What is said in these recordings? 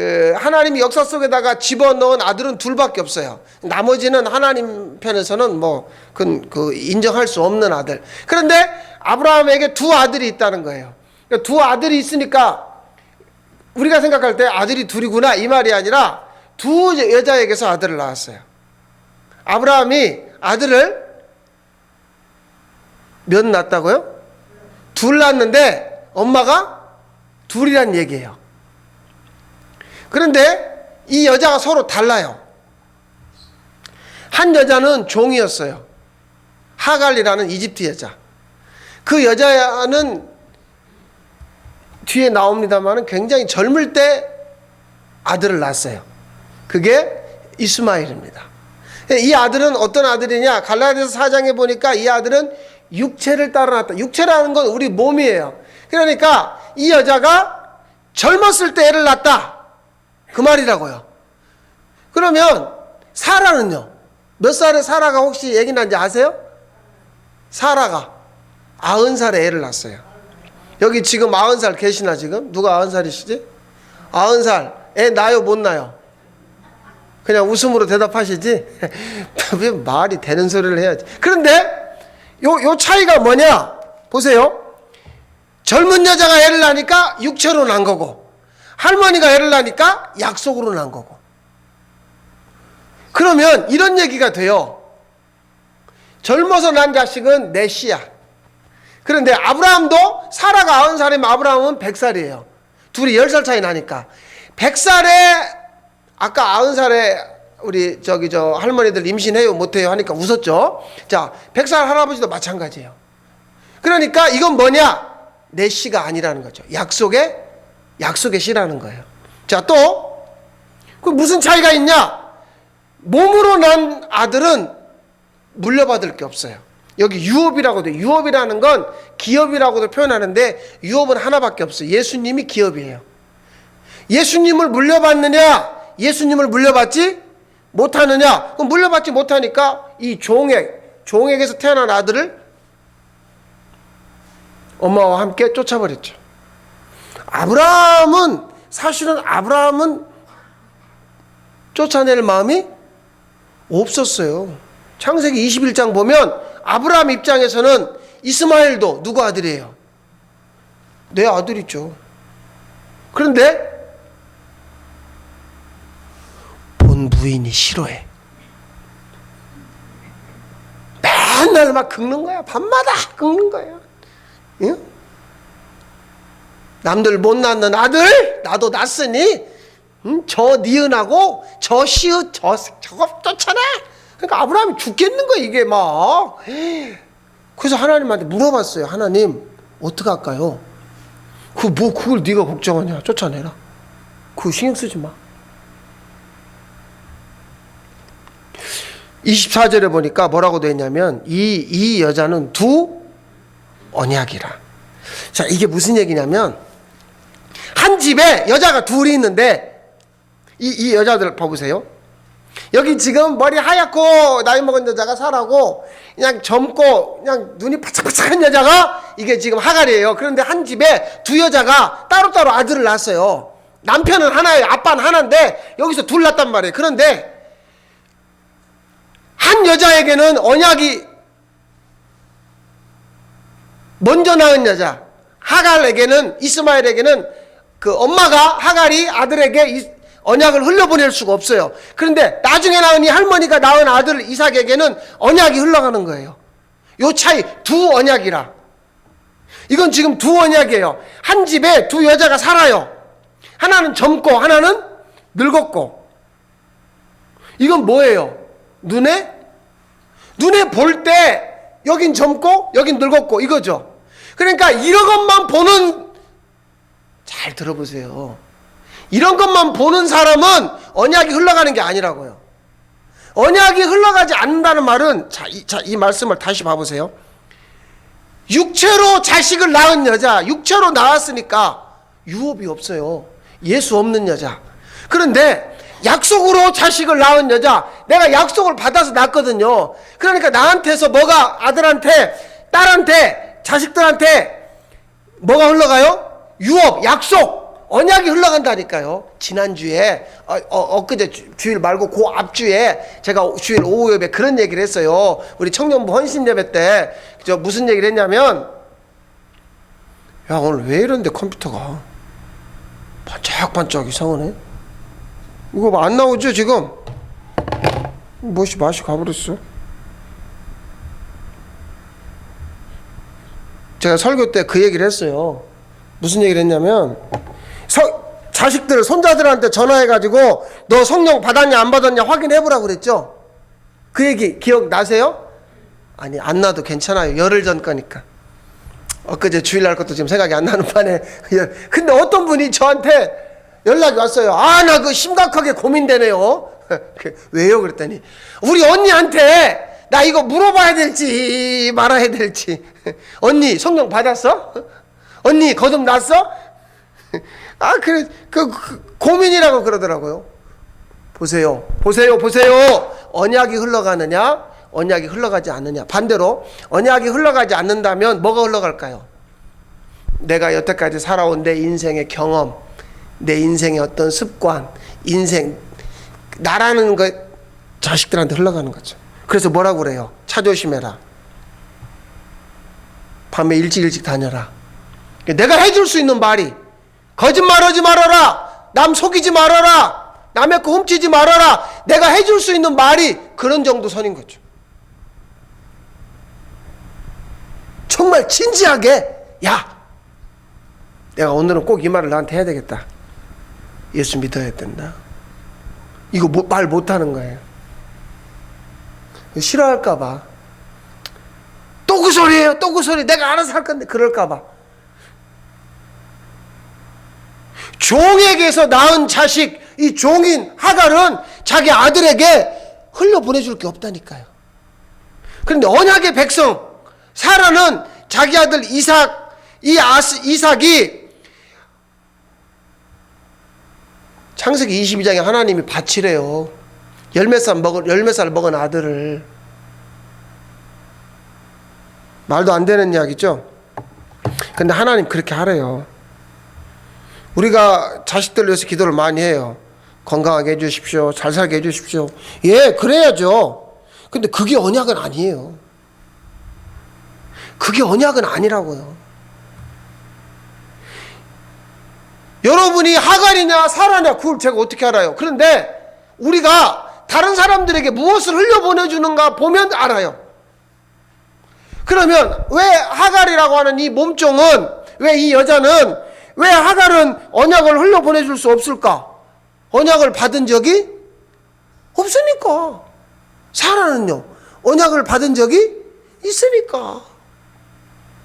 그 하나님이 역사 속에다가 집어넣은 아들은 둘밖에 없어요. 나머지는 하나님 편에서는 뭐 그, 그 인정할 수 없는 아들. 그런데 아브라함에게 두 아들이 있다는 거예요. 그러니까 두 아들이 있으니까 우리가 생각할 때 아들이 둘이구나 이 말이 아니라 두 여자에게서 아들을 낳았어요. 아브라함이 아들을 몇 낳았다고요? 둘 낳았는데 엄마가 둘이란 얘기예요. 그런데 이 여자가 서로 달라요. 한 여자는 종이었어요. 하갈이라는 이집트 여자. 그 여자는 뒤에 나옵니다만 굉장히 젊을 때 아들을 낳았어요. 그게 이스마일입니다. 이 아들은 어떤 아들이냐? 갈라디아서 4장에 보니까 이 아들은 육체를 따라 났다. 육체라는 건 우리 몸이에요. 그러니까 이 여자가 젊었을 때 애를 낳았다. 그 말이라고요. 그러면 사라는요? 몇 살에 사라가 혹시 얘기 난지 아세요? 사라가 아흔 살에 애를 낳았어요. 여기 지금 아흔 살 계시나 지금? 누가 아흔 살이시지? 아흔 살. 애 나요 못 나요? 그냥 웃음으로 대답하시지? 왜 말이 되는 소리를 해야지. 그런데 요, 요 차이가 뭐냐? 보세요. 젊은 여자가 애를 낳으니까 육체로 난 거고, 할머니가 애를 낳으니까 약속으로 난 거고. 그러면 이런 얘기가 돼요. 젊어서 난 자식은 내 씨야. 그런데 아브라함도 사라가 아흔 살이면 아브라함은 백 살이에요. 둘이 열 살 차이 나니까. 백 살에 아까 아흔 살에 우리 저기 저 할머니들 임신해요 못해요 하니까 웃었죠. 자, 백살 할아버지도 마찬가지예요. 그러니까 이건 뭐냐? 내 씨가 아니라는 거죠. 약속의 약속의 씨라는 거예요. 자, 또 그 무슨 차이가 있냐? 몸으로 난 아들은 물려받을 게 없어요. 여기 유업이라고 돼. 유업이라는 건 기업이라고도 표현하는데 유업은 하나밖에 없어요. 예수님이 기업이에요. 예수님을 물려받느냐? 예수님을 물려받지 못하느냐? 그럼 물려받지 못하니까 이 종액, 종액에서 태어난 아들을 엄마와 함께 쫓아버렸죠. 아브라함은 사실은 아브라함은 쫓아낼 마음이 없었어요. 창세기 21장 보면 아브라함 입장에서는 이스마엘도 누구 아들이에요? 내 아들이죠. 그런데 본 부인이 싫어해. 맨날 막 긁는 거야. 밤마다 긁는 거야. 응? 남들 못 낳는 아들 나도 낳았으니 응? 저 니은하고 저 시읒 저 저거 쫓아내. 그러니까 아브라함이 죽겠는 거야 이게 막. 그래서 하나님한테 물어봤어요. 하나님 어떻게 할까요? 그 뭐 그걸 네가 걱정하냐? 쫓아내라. 그거 신경 쓰지 마. 24절에 보니까 뭐라고 되어 있냐면 이, 이 여자는 두 언약이라. 자, 이게 무슨 얘기냐면 한 집에 여자가 둘이 있는데 이, 이 여자들 봐보세요. 여기 지금 머리 하얗고 나이 먹은 여자가 사라고 그냥 젊고 그냥 눈이 바짝바짝한 여자가 이게 지금 하갈이에요. 그런데 한 집에 두 여자가 따로따로 아들을 낳았어요. 남편은 하나예요. 아빠는 하나인데 여기서 둘 낳았단 말이에요. 그런데 한 여자에게는 언약이 먼저 낳은 여자 하갈에게는 이스마엘에게는 그 엄마가 하갈이 아들에게 이- 언약을 흘려보낼 수가 없어요. 그런데 나중에 낳은 이 할머니가 낳은 아들 이삭에게는 언약이 흘러가는 거예요. 요 차이 두 언약이라. 이건 지금 두 언약이에요. 한 집에 두 여자가 살아요. 하나는 젊고 하나는 늙었고. 이건 뭐예요? 눈에 눈에 볼 때 여긴 젊고 여긴 늙었고 이거죠. 그러니까 이런 것만 보는 잘 들어보세요. 이런 것만 보는 사람은 언약이 흘러가는 게 아니라고요. 언약이 흘러가지 않는다는 말은 자, 이, 자, 이 말씀을 다시 봐보세요. 육체로 자식을 낳은 여자, 육체로 낳았으니까 유업이 없어요. 예수 없는 여자. 그런데 약속으로 자식을 낳은 여자, 내가 약속을 받아서 낳거든요. 그러니까 나한테서 뭐가 아들한테, 딸한테, 자식들한테 뭐가 흘러가요? 유업, 약속. 언약이 흘러간다니까요. 지난주에 어, 어, 엊그제 주- 주일 말고 그 앞주에 제가 주일 오후 예배 그런 얘기를 했어요. 우리 청년부 헌신 예배 때 저 무슨 얘기를 했냐면 야 오늘 왜 이런데 컴퓨터가 반짝반짝 이상하네. 이거 뭐안 나오죠 지금? 무엇이 맛이 가버렸어. 제가 설교 때 그 얘기를 했어요. 무슨 얘기를 했냐면 서, 자식들 손자들한테 전화해가지고 너 성령 받았냐 안 받았냐 확인해보라 그랬죠. 그 얘기 기억 나세요? 아니 안 나도 괜찮아요. 열흘 전 거니까. 엊그제 주일날 것도 지금 생각이 안 나는 판에 근데 어떤 분이 저한테 연락이 왔어요. 아 나 그 심각하게 고민되네요. 그, 왜요? 그랬더니 우리 언니한테 나 이거 물어봐야 될지 말아야 될지 언니 성령 받았어? 언니 거듭 났어? 아 그래 그, 그 고민이라고 그러더라고요. 보세요. 보세요. 보세요. 언약이 흘러가느냐? 언약이 흘러가지 않느냐? 반대로 언약이 흘러가지 않는다면 뭐가 흘러갈까요? 내가 여태까지 살아온 내 인생의 경험, 내 인생의 어떤 습관, 인생 나라는 거 자식들한테 흘러가는 거죠. 그래서 뭐라고 그래요? 차 조심해라. 밤에 일찍 일찍 다녀라. 내가 해줄 수 있는 말이 거짓말하지 말아라. 남 속이지 말아라. 남의 거 훔치지 말아라. 내가 해줄 수 있는 말이 그런 정도 선인 거죠. 정말 진지하게 야 내가 오늘은 꼭 이 말을 나한테 해야 되겠다. 예수 믿어야 된다. 이거 뭐, 말 못하는 거예요. 싫어할까봐. 또 그 소리예요. 또 그 소리. 내가 알아서 할 건데 그럴까봐. 종에게서 낳은 자식, 이 종인 하갈은 자기 아들에게 흘려 보내줄 게 없다니까요. 그런데 언약의 백성 사라는 자기 아들 이삭, 이 아스, 이삭이 창세기 22장에 하나님이 바치래요. 열몇 살 먹은 열몇 살 먹은 아들을 말도 안 되는 이야기죠. 근데 하나님 그렇게 하래요. 우리가 자식들 위해서 기도를 많이 해요. 건강하게 해주십시오. 잘 살게 해주십시오. 예, 그래야죠. 근데 그게 언약은 아니에요. 그게 언약은 아니라고요. 여러분이 하갈이냐 사라냐 그걸 제가 어떻게 알아요? 그런데 우리가 다른 사람들에게 무엇을 흘려보내주는가 보면 알아요. 그러면 왜 하갈이라고 하는 이 몸종은 왜 이 여자는 왜 하갈은 언약을 흘려 보내줄 수 없을까? 언약을 받은 적이 없으니까. 사라는요 언약을 받은 적이 있으니까.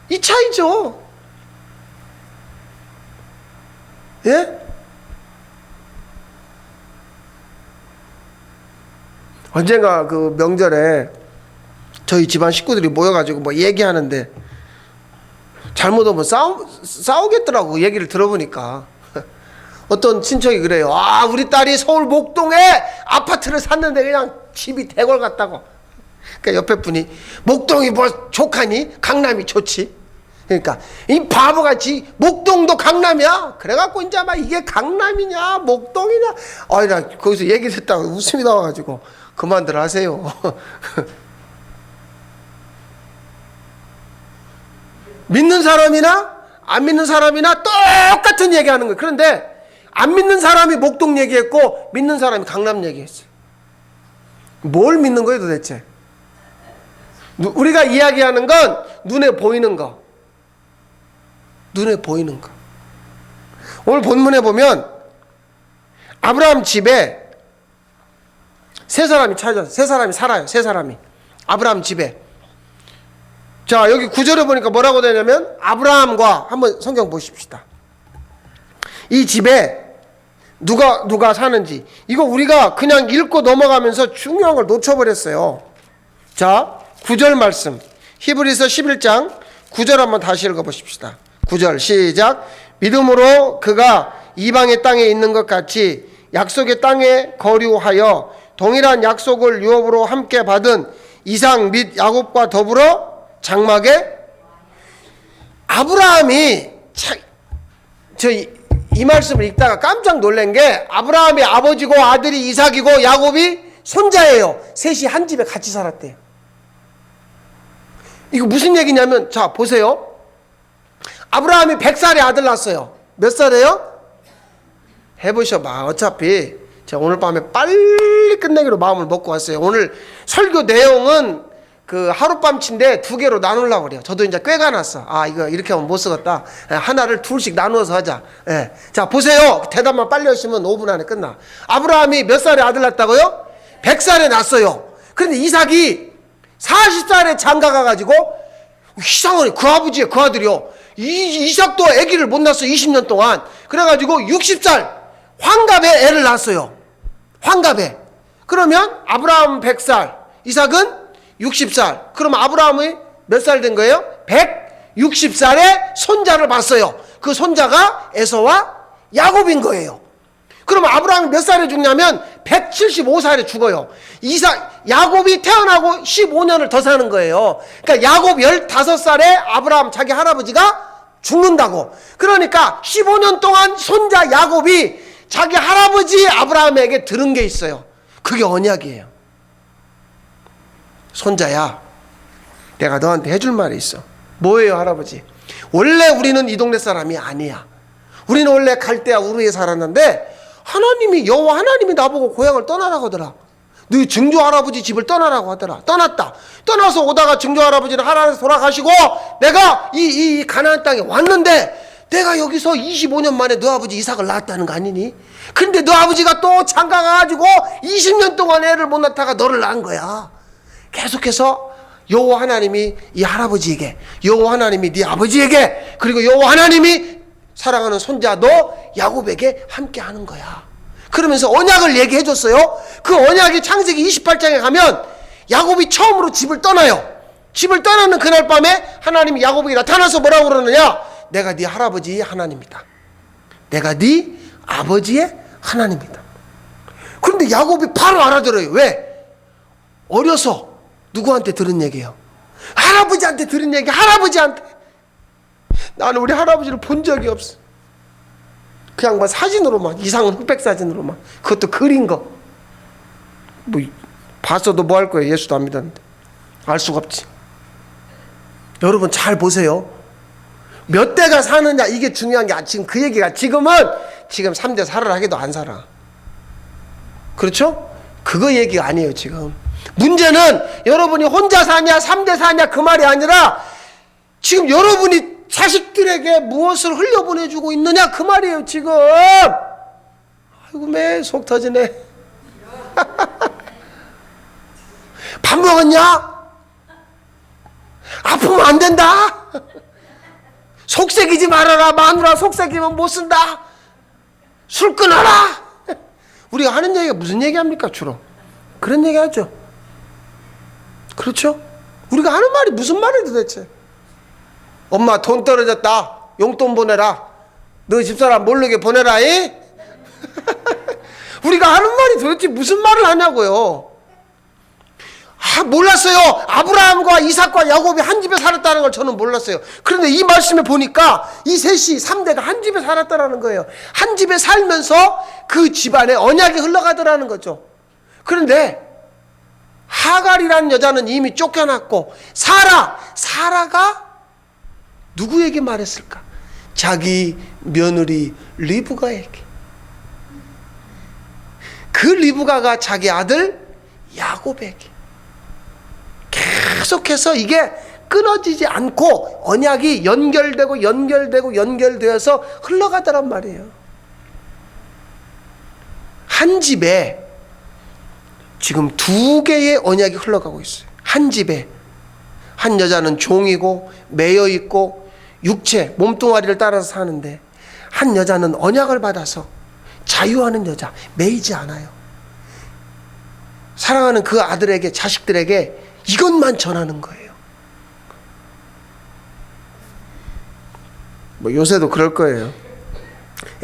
이 차이죠. 예? 언젠가 그 명절에 저희 집안 식구들이 모여가지고 뭐 얘기하는데 잘못하면 싸우, 싸우겠더라고 얘기를 들어보니까. 어떤 친척이 그래요. 아 우리 딸이 서울 목동에 아파트를 샀는데 그냥 집이 대궐 같다고. 그러니까 옆에 분이 목동이 뭐 좋하니? 강남이 좋지. 그러니까 이 바보같이 목동도 강남이야? 그래갖고 이제 막 이게 강남이냐? 목동이냐? 아나 거기서 얘기 듣다가 웃음이 나와가지고 그만들 하세요 믿는 사람이나 안 믿는 사람이나 똑같은 얘기하는 거예요. 그런데 안 믿는 사람이 목동 얘기했고 믿는 사람이 강남 얘기했어요. 뭘 믿는 거예요 도대체? 누- 우리가 이야기하는 건 눈에 보이는 거. 눈에 보이는 거. 오늘 본문에 보면 아브라함 집에 세 사람이 찾아서 세 사람이 살아요. 세 사람이 아브라함 집에 자, 여기 구절에 보니까 뭐라고 되냐면 아브라함과 한번 성경 보십시다. 이 집에 누가 누가 사는지 이거 우리가 그냥 읽고 넘어가면서 중요한 걸 놓쳐버렸어요. 자, 구절 말씀. 히브리서 11장 9절 한번 다시 읽어 보십시다. 9절 시작. 믿음으로 그가 이방의 땅에 있는 것 같이 약속의 땅에 거류하여 동일한 약속을 유업으로 함께 받은 이상 및 야곱과 더불어 장막에 아브라함이 차, 저 이- 이 말씀을 읽다가 깜짝 놀란 게 아브라함의 아버지고 아들이 이삭이고 야곱이 손자예요. 셋이 한 집에 같이 살았대요. 이거 무슨 얘기냐면 자 보세요. 아브라함이 100살에 아들 낳았어요. 몇 살이에요? 해보셔봐. 어차피 제가 오늘 밤에 빨리 끝내기로 마음을 먹고 왔어요. 오늘 설교 내용은 그 하룻밤치인데 두 개로 나누려고 그래요. 저도 이제 꿰가 났어. 아, 이거 이렇게 하면 못 쓰겠다. 예, 하나를 둘씩 나누어서 하자. 예. 자, 보세요. 대답만 빨리 하시면 5분 안에 끝나. 아브라함이 몇 살에 아들 낳았다고요? 100살에 낳았어요. 그런데 이삭이 40살에 장가 가가지고 이상하네. 그 아버지의 그 아들이요. 이, 이삭도 아기를 못 낳았어. 20년 동안. 그래가지고 60살 환갑에 애를 낳았어요. 환갑에. 그러면 아브라함 100살, 이삭은 60살. 그럼 아브라함이 몇 살 된 거예요? 160살에 손자를 봤어요. 그 손자가 에서와 야곱인 거예요. 그럼 아브라함이 몇 살에 죽냐면 175살에 죽어요. 이삭 야곱이 태어나고 15년을 더 사는 거예요. 그러니까 야곱 15살에 아브라함 자기 할아버지가 죽는다고. 그러니까 15년 동안 손자 야곱이 자기 할아버지 아브라함에게 들은 게 있어요. 그게 언약이에요. 손자야, 내가 너한테 해줄 말이 있어. 뭐예요, 할아버지? 원래 우리는 이 동네 사람이 아니야. 우리는 원래 갈대아 우르에 살았는데 하나님이 여호와 하나님이 나보고 고향을 떠나라고 하더라. 너 증조 할아버지 집을 떠나라고 하더라. 떠났다. 떠나서 오다가 증조 할아버지는 하나님에서 돌아가시고 내가 이, 이 가나안 땅에 왔는데 내가 여기서 25년 만에 너 아버지 이삭을 낳았다는 거 아니니? 근데 너 아버지가 또 장가 가가지고 20년 동안 애를 못 낳다가 너를 낳은 거야. 계속해서 여호와 하나님이 이 할아버지에게 여호와 하나님이 네 아버지에게 그리고 여호와 하나님이 사랑하는 손자 너 야곱에게 함께 하는 거야. 그러면서 언약을 얘기해 줬어요. 그 언약이 창세기 28장에 가면 야곱이 처음으로 집을 떠나요. 집을 떠나는 그날 밤에 하나님이 야곱에게 나타나서 뭐라고 그러느냐? 내가 네 할아버지의 하나님이다. 내가 네 아버지의 하나님이다. 그런데 야곱이 바로 알아들어요. 왜? 어려서 누구한테 들은 얘기예요? 할아버지한테 들은 얘기, 할아버지한테. 나는 우리 할아버지를 본 적이 없어. 그 양반 사진으로만, 이상은 흑백 사진으로만. 그것도 그린 거. 뭐, 봤어도 뭐 할 거예요? 예수도 안 믿었는데. 알 수가 없지. 여러분 잘 보세요. 몇 대가 사느냐, 이게 중요한 게 아- 지금 그 얘기가 지금은 지금 3대 살아라 해도 안 살아. 그렇죠? 그거 얘기가 아니에요, 지금. 문제는 여러분이 혼자 사냐, 3대 사냐 그 말이 아니라 지금 여러분이 자식들에게 무엇을 흘려보내주고 있느냐 그 말이에요, 지금. 아이고, 매 속 터지네. 밥 먹었냐? 아프면 안 된다. 속색이지 말아라. 마누라 속색이면 못 쓴다. 술 끊어라. 우리가 하는 얘기가 무슨 얘기합니까, 주로? 그런 얘기 하죠. 그렇죠? 우리가 하는 말이 무슨 말이에요 도대체? 엄마 돈 떨어졌다. 용돈 보내라. 너 집사람 모르게 보내라. 이? 우리가 하는 말이 도대체 무슨 말을 하냐고요. 아, 몰랐어요. 아브라함과 이삭과 야곱이 한 집에 살았다는 걸 저는 몰랐어요. 그런데 이 말씀에 보니까 이 셋이 3대가 한 집에 살았다라는 거예요. 한 집에 살면서 그 집안에 언약이 흘러가더라는 거죠. 그런데 하갈이라는 여자는 이미 쫓겨났고 사라 사라가 누구에게 말했을까? 자기 며느리 리브가에게. 그 리브가가 자기 아들 야곱에게. 계속해서 이게 끊어지지 않고 언약이 연결되고 연결되고 연결되어서 흘러가더란 말이에요. 한 집에 지금 두 개의 언약이 흘러가고 있어요. 한 집에 한 여자는 종이고 매여 있고 육체 몸뚱아리를 따라서 사는데 한 여자는 언약을 받아서 자유하는 여자 매이지 않아요. 사랑하는 그 아들에게 자식들에게 이것만 전하는 거예요. 뭐 요새도 그럴 거예요.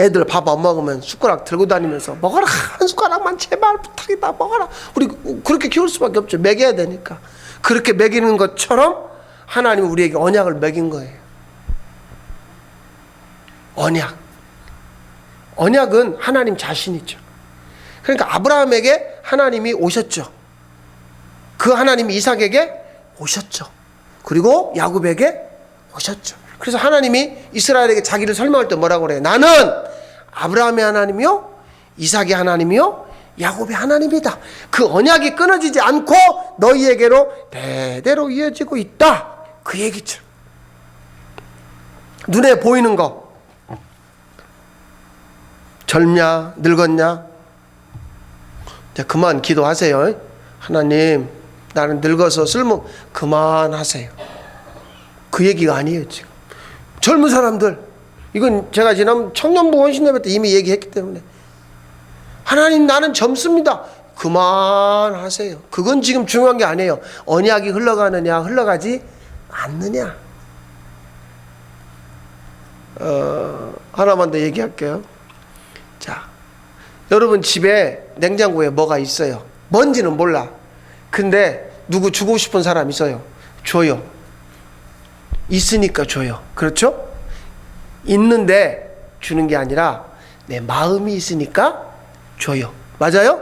애들 밥 안 먹으면 숟가락 들고 다니면서 먹어라 한 숟가락만 제발 부탁이다 먹어라 우리 그렇게 키울 수밖에 없죠 먹여야 되니까 그렇게 먹이는 것처럼 하나님 우리에게 언약을 먹인 거예요 언약 언약은 하나님 자신이죠. 그러니까 아브라함에게 하나님이 오셨죠. 그 하나님이 이삭에게 오셨죠. 그리고 야곱에게 오셨죠. 그래서 하나님이 이스라엘에게 자기를 설명할 때 뭐라고 그래요? 나는 아브라함의 하나님이요, 이삭의 하나님이요, 야곱의 하나님이다. 그 언약이 끊어지지 않고 너희에게로 대대로 이어지고 있다. 그 얘기죠. 눈에 보이는 거. 젊냐, 늙었냐? 이제 그만 기도하세요. 하나님, 나는 늙어서 쓸모 그만하세요. 그 얘기가 아니에요, 지금. 젊은 사람들, 이건 제가 지난 청년부 원신예배 때 이미 얘기했기 때문에 하나님 나는 젊습니다. 그만하세요. 그건 지금 중요한 게 아니에요. 언약이 흘러가느냐, 흘러가지 않느냐. 어, 하나만 더 얘기할게요. 자, 여러분 집에 냉장고에 뭐가 있어요. 뭔지는 몰라. 근데 누구 주고 싶은 사람 있어요. 줘요. 있으니까 줘요. 그렇죠? 있는데 주는 게 아니라 내 마음이 있으니까 줘요. 맞아요?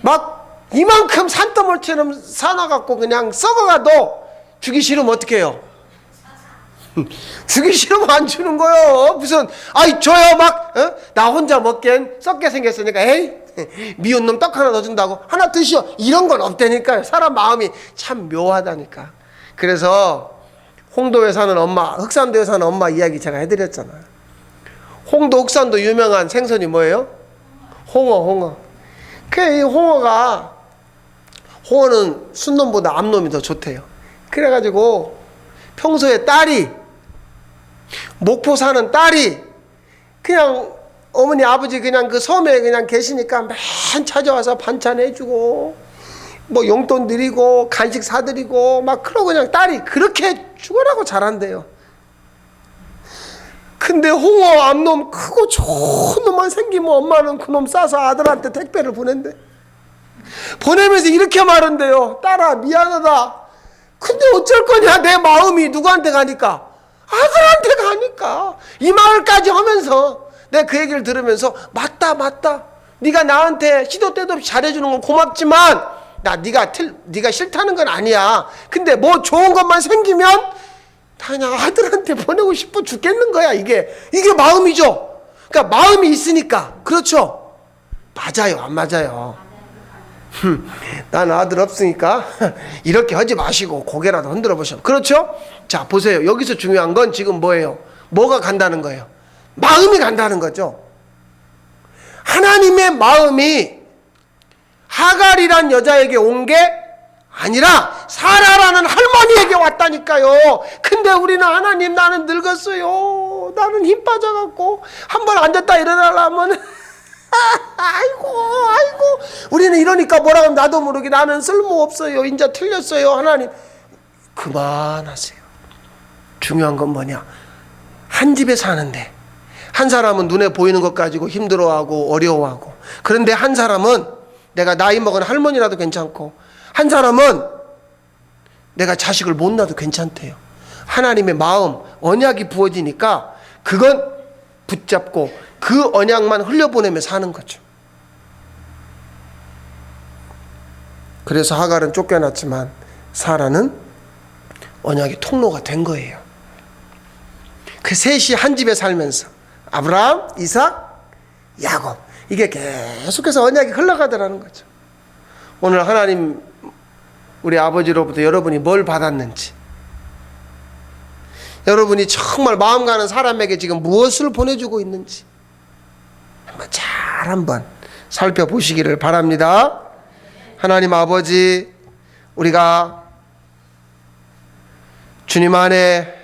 막 이만큼 산더물처럼 사놔갖고 그냥 썩어가도 주기 싫으면 어떻게 해요? 주기 싫으면 안 주는 거요. 무슨 아이 줘요 막 어? 나 혼자 먹기엔 썩게 생겼으니까 에이 미운 놈 떡 하나 더 준다고 하나 드시오 이런 건 없다니까요. 사람 마음이 참 묘하다니까. 그래서 홍도에 사는 엄마, 흑산도에 사는 엄마 이야기 제가 해드렸잖아요. 홍도, 흑산도 유명한 생선이 뭐예요? 홍어, 홍어. 그이 홍어가 홍어는 순놈보다 암놈이 더 좋대요. 그래가지고 평소에 딸이 목포 사는 딸이 그냥 어머니 아버지 그냥 그 섬에 그냥 계시니까 맨 찾아와서 반찬 해주고 뭐 용돈 드리고 간식 사드리고 막 그러고 그냥 딸이 그렇게 죽어라고 잘한대요. 근데 홍어 암놈 크고 좋은 놈만 생기면 엄마는 그놈 싸서 아들한테 택배를 보낸대. 보내면서 이렇게 말한대요. 딸아 미안하다. 근데 어쩔 거냐 내 마음이 누구한테 가니까 아들한테 가니까 이 말까지 하면서 내가 그 얘기를 들으면서 맞다 맞다. 네가 나한테 시도 때도 없이 잘해주는 건 고맙지만 나 네가 틀 네가 싫다는 건 아니야. 근데 뭐 좋은 것만 생기면 다 그냥 아들한테 보내고 싶어 죽겠는 거야 이게 이게 마음이죠. 그러니까 마음이 있으니까 그렇죠. 맞아요 안 맞아요. 흠, 난 아들 없으니까 이렇게 하지 마시고 고개라도 흔들어 보셔. 그렇죠? 자 보세요. 여기서 중요한 건 지금 뭐예요? 뭐가 간다는 거예요? 마음이 간다는 거죠. 하나님의 마음이 하갈이란 여자에게 온 게 아니라 사라라는 할머니에게 왔다니까요. 근데 우리는 하나님 나는 늙었어요. 나는 힘 빠져갖고 한 번 앉았다 일어나려면 아이고 아이고 우리는 이러니까 뭐라 하면 나도 모르게 나는 쓸모없어요. 인자 틀렸어요. 하나님 그만하세요. 중요한 건 뭐냐? 한 집에 사는데 한 사람은 눈에 보이는 것 가지고 힘들어하고 어려워하고 그런데 한 사람은 내가 나이 먹은 할머니라도 괜찮고 한 사람은 내가 자식을 못 낳아도 괜찮대요. 하나님의 마음 언약이 부어지니까 그건 붙잡고 그 언약만 흘려보내며 사는 거죠. 그래서 하갈은 쫓겨났지만 사라는 언약의 통로가 된 거예요. 그 셋이 한 집에 살면서 아브라함, 이삭, 야곱 이게 계속해서 언약이 흘러가더라는 거죠. 오늘 하나님 우리 아버지로부터 여러분이 뭘 받았는지 여러분이 정말 마음 가는 사람에게 지금 무엇을 보내주고 있는지 한번 잘 한번 살펴보시기를 바랍니다. 하나님 아버지 우리가 주님 안에